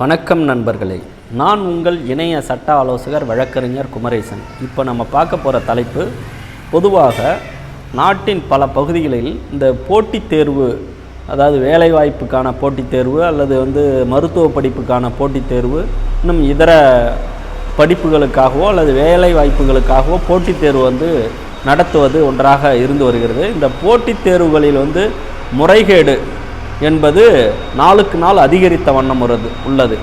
வணக்கம் நண்பர்களே. நான் உங்கள் இணைய சட்ட ஆலோசகர் வழக்கறிஞர் குமரேசன். இப்போ நம்ம பார்க்க போகிற தலைப்பு பொதுவாக நாட்டின் பல பகுதிகளில் இந்த போட்டித் தேர்வு அதாவது வேலைவாய்ப்புக்கான போட்டித் தேர்வு அல்லது வந்து மருத்துவ படிப்புக்கான போட்டித் தேர்வு இன்னும் இதர படிப்புகளுக்காகவோ அல்லது வேலை வாய்ப்புகளுக்காகவோ போட்டித் தேர்வு வந்து நடத்துவது ஒன்றாக இருந்து வருகிறது. இந்த போட்டித் தேர்வுகளில் வந்து முறைகேடு என்பது நாளுக்கு நாள் அதிகரித்த வண்ணம் உள்ளது. உள்ளது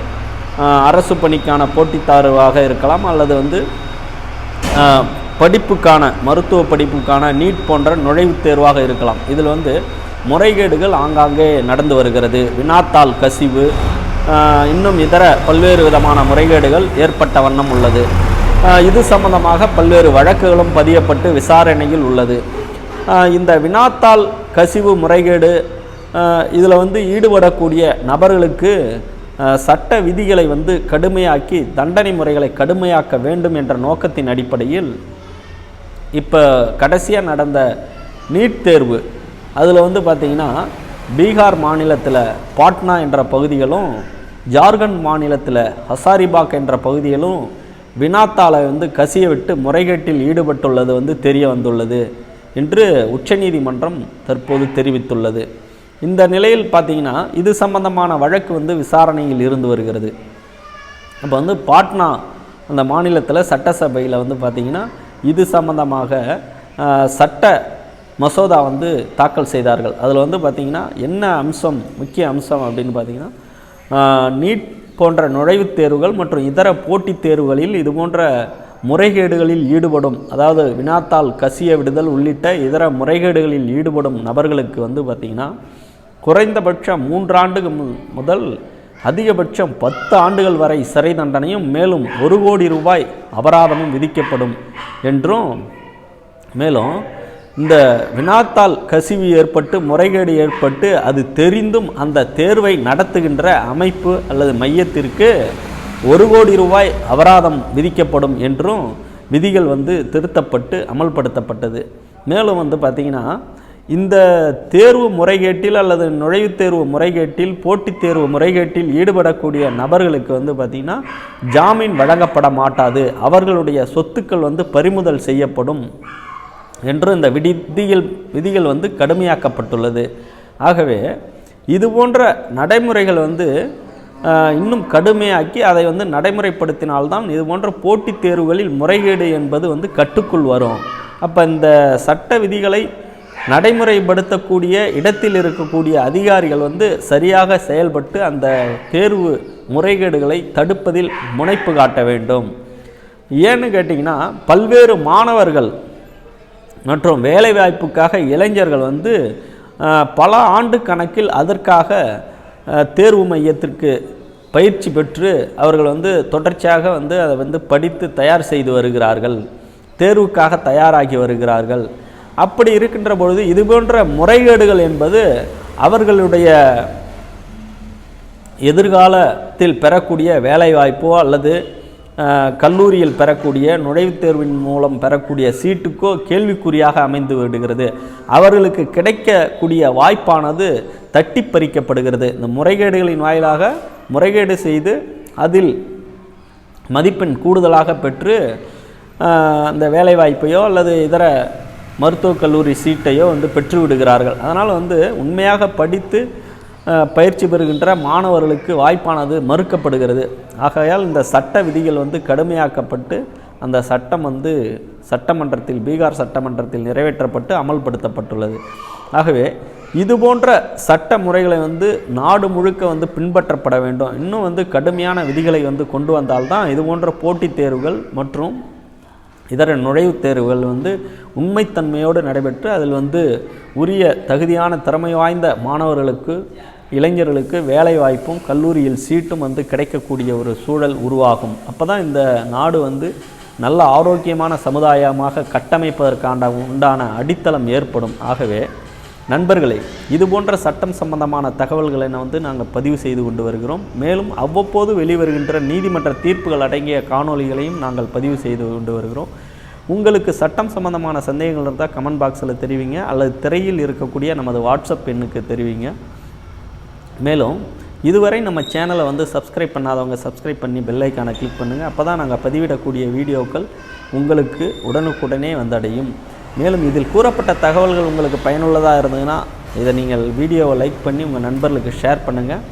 அரசு பணிக்கான போட்டித்தாருவாக இருக்கலாம் அல்லது வந்து படிப்புக்கான மருத்துவ படிப்புக்கான நீட் போன்ற நுழைவுத் தேர்வாக இருக்கலாம். இதில் வந்து முறைகேடுகள் ஆங்காங்கே நடந்து வருகிறது. வினாத்தாள் கசிவு இன்னும் இதர பல்வேறு விதமான முறைகேடுகள் ஏற்பட்ட வண்ணம் உள்ளது. இது சம்பந்தமாக பல்வேறு வழக்குகளும் பதியப்பட்டு விசாரணையில் உள்ளது. இந்த வினாத்தாள் கசிவு முறைகேடு இதில் வந்து ஈடுபடக்கூடிய நபர்களுக்கு சட்ட விதிகளை வந்து கடுமையாக்கி தண்டனை முறைகளை கடுமையாக்க வேண்டும் என்ற நோக்கத்தின் அடிப்படையில் இப்போ கடைசியாக நடந்த நீட் தேர்வு. அதில் வந்து பார்த்திங்கன்னா பீகார் மாநிலத்தில் பாட்னா என்ற பகுதிகளும் ஜார்க்கண்ட் மாநிலத்தில் ஹசாரிபாக் என்ற பகுதிகளும் வினாத்தாளை வந்து கசிய விட்டு முறைகேட்டில் ஈடுபட்டுள்ளது வந்து தெரிய வந்துள்ளது என்று உச்சநீதிமன்றம் தற்போது தெரிவித்துள்ளது. இந்த நிலையில் பார்த்தீங்கன்னா இது சம்பந்தமான வழக்கு வந்து விசாரணையில் இருந்து வருகிறது. அப்போ வந்து பாட்னா அந்த மாநிலத்தில் சட்டசபையில் வந்து பார்த்திங்கன்னா இது சம்பந்தமாக சட்ட மசோதா வந்து தாக்கல் செய்தார்கள். அதில் வந்து பார்த்திங்கன்னா என்ன அம்சம் முக்கிய அம்சம் அப்படின்னு பார்த்திங்கன்னா நீட் போன்ற நுழைவுத் தேர்வுகள் மற்றும் இதர போட்டித் தேர்வுகளில் இது போன்ற முறைகேடுகளில் ஈடுபடும் அதாவது வினாத்தாள் கசிய விடுதல் உள்ளிட்ட இதர முறைகேடுகளில் ஈடுபடும் நபர்களுக்கு வந்து பார்த்திங்கன்னா குறைந்தபட்சம் மூன்றாண்டுக்கு மு- முதல் அதிகபட்சம் பத்து ஆண்டுகள் வரை சிறை தண்டனையும் மேலும் ஒரு கோடி ரூபாய் அபராதமும் விதிக்கப்படும் என்றும் மேலும் இந்த வினாத்தால் கசிவு ஏற்பட்டு முறைகேடு ஏற்பட்டு அது தெரிந்தும் அந்த தேர்வை நடத்துகின்ற அமைப்பு அல்லது மையத்திற்கு ஒரு கோடி ரூபாய் அபராதம் விதிக்கப்படும் என்றும் விதிகள் வந்து திருத்தப்பட்டு அமல்படுத்தப்பட்டது. மேலும் வந்து பார்த்திங்கன்னா இந்த தேர்வு முறைகேட்டில் அல்லது நுழைவுத் தேர்வு முறைகேட்டில் போட்டித் தேர்வு முறைகேட்டில் ஈடுபடக்கூடிய நபர்களுக்கு வந்து பார்த்திங்கன்னா ஜாமீன் வழங்கப்பட மாட்டாது. அவர்களுடைய சொத்துக்கள் வந்து பறிமுதல் செய்யப்படும் என்று இந்த விதிகள் விதிகள் வந்து கடுமையாக்கப்பட்டுள்ளது. ஆகவே இது போன்ற நடைமுறைகள் வந்து இன்னும் கடுமையாக்கி அதை வந்து நடைமுறைப்படுத்தினால்தான் இது போன்ற போட்டித் தேர்வுகளில் முறைகேடு என்பது வந்து கட்டுக்குள் வரும். அப்போ இந்த சட்ட விதிகளை நடைமுறைப்படுத்தக்கூடிய இடத்தில் இருக்கக்கூடிய அதிகாரிகள் வந்து சரியாக செயல்பட்டு அந்த தேர்வு முறைகேடுகளை தடுப்பதில் முனைப்பு காட்ட வேண்டும். ஏன்னு கேட்டிங்கன்னா பல்வேறு மாணவர்கள் மற்றும் வேலைவாய்ப்புக்காக இளைஞர்கள் வந்து பல ஆண்டு கணக்கில் அதற்காக தேர்வு மையத்திற்கு பயிற்சி பெற்று அவர்கள் வந்து தொடர்ச்சியாக வந்து அதை வந்து படித்து தயார் செய்து வருகிறார்கள். தேர்வுக்காக தயாராகி வருகிறார்கள். அப்படி இருக்கின்ற பொழுது இது போன்ற முறைகேடுகள் என்பது அவர்களுடைய எதிர்காலத்தில் பெறக்கூடிய வேலைவாய்ப்போ அல்லது கல்லூரியில் பெறக்கூடிய நுழைவுத் தேர்வின் மூலம் பெறக்கூடிய சீட்டுக்கோ கேள்விக்குறியாக அமைந்து விடுகிறது. அவர்களுக்கு கிடைக்கக்கூடிய வாய்ப்பானது தட்டி பறிக்கப்படுகிறது. இந்த முறைகேடுகளின் வாயிலாக முறைகேடு செய்து அதில் மதிப்பெண் கூடுதலாக பெற்று இந்த அந்த வேலைவாய்ப்பையோ அல்லது இதர மருத்துவக் கல்லூரி சீட்டையோ வந்து பெற்று விடுகிறார்கள். அதனால் வந்து உண்மையாக படித்து பயிற்சி பெறுகின்ற மாணவர்களுக்கு வாய்ப்பானது மறுக்கப்படுகிறது. ஆகையால் இந்த சட்ட விதிகள் வந்து கடுமையாக்கப்பட்டு அந்த சட்டம் வந்து சட்டமன்றத்தில் பீகார் சட்டமன்றத்தில் நிறைவேற்றப்பட்டு அமல்படுத்தப்பட்டுள்ளது. ஆகவே இது போன்ற சட்ட முறைகளை வந்து நாடு முழுக்க வந்து பின்பற்றப்பட வேண்டும். இன்னும் வந்து கடுமையான விதிகளை வந்து கொண்டு வந்தால்தான் இது போன்ற போட்டித் தேர்வுகள் மற்றும் இதர நுழைவுத் தேர்வுகள் வந்து உண்மைத்தன்மையோடு நடைபெற்று அதில் வந்து உரிய தகுதியான திறமை வாய்ந்த மாணவர்களுக்கு இளைஞர்களுக்கு வேலை வாய்ப்பும் கல்லூரியில் சீட்டும் வந்து கிடைக்கக்கூடிய ஒரு சூழல் உருவாகும். அப்போ தான் இந்த நாடு வந்து நல்ல ஆரோக்கியமான சமுதாயமாக கட்டமைப்பதற்கான உண்டான அடித்தளம் ஏற்படும். ஆகவே நண்பர்களே இது போன்ற சட்டம் சம்பந்தமான தகவல்களை வந்து நாங்கள் பதிவு செய்து கொண்டு வருகிறோம். மேலும் அவ்வப்போது வெளிவருகின்ற நீதிமன்ற தீர்ப்புகள் அடங்கிய காணொளிகளையும் நாங்கள் பதிவு செய்து கொண்டு வருகிறோம். உங்களுக்கு சட்டம் சம்பந்தமான சந்தேகங்கள் இருந்தால் கமெண்ட் பாக்ஸில் தெரிவிங்க அல்லது திரையில் இருக்கக்கூடிய நமது வாட்ஸ்அப் எண்ணுக்கு தெரிவிங்க. மேலும் இதுவரை நம்ம சேனலை வந்து சப்ஸ்கிரைப் பண்ணாதவங்க சப்ஸ்கிரைப் பண்ணி பெல் கிளிக் பண்ணுங்கள் அப்போ தான் நாங்கள் பதிவிடக்கூடிய வீடியோக்கள் உங்களுக்கு உடனுக்குடனே வந்தடையும். மேலும் இதில் கூறப்பட்ட தகவல்கள் உங்களுக்கு பயனுள்ளதாக இருந்ததுன்னா இதை நீங்கள் வீடியோவை லைக் பண்ணி உங்கள் நண்பர்களுக்கு ஷேர் பண்ணுங்கள்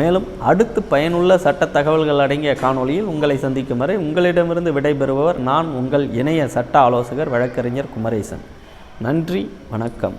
மேலும் அடுத்து பயனுள்ள சட்ட தகவல்கள் அடங்கிய காணொலியில் உங்களை சந்திக்கும் வரை உங்களிடமிருந்து விடைபெறுபவர் நான் உங்கள் இணைய சட்ட ஆலோசகர் வழக்கறிஞர் குமரேசன். நன்றி வணக்கம்.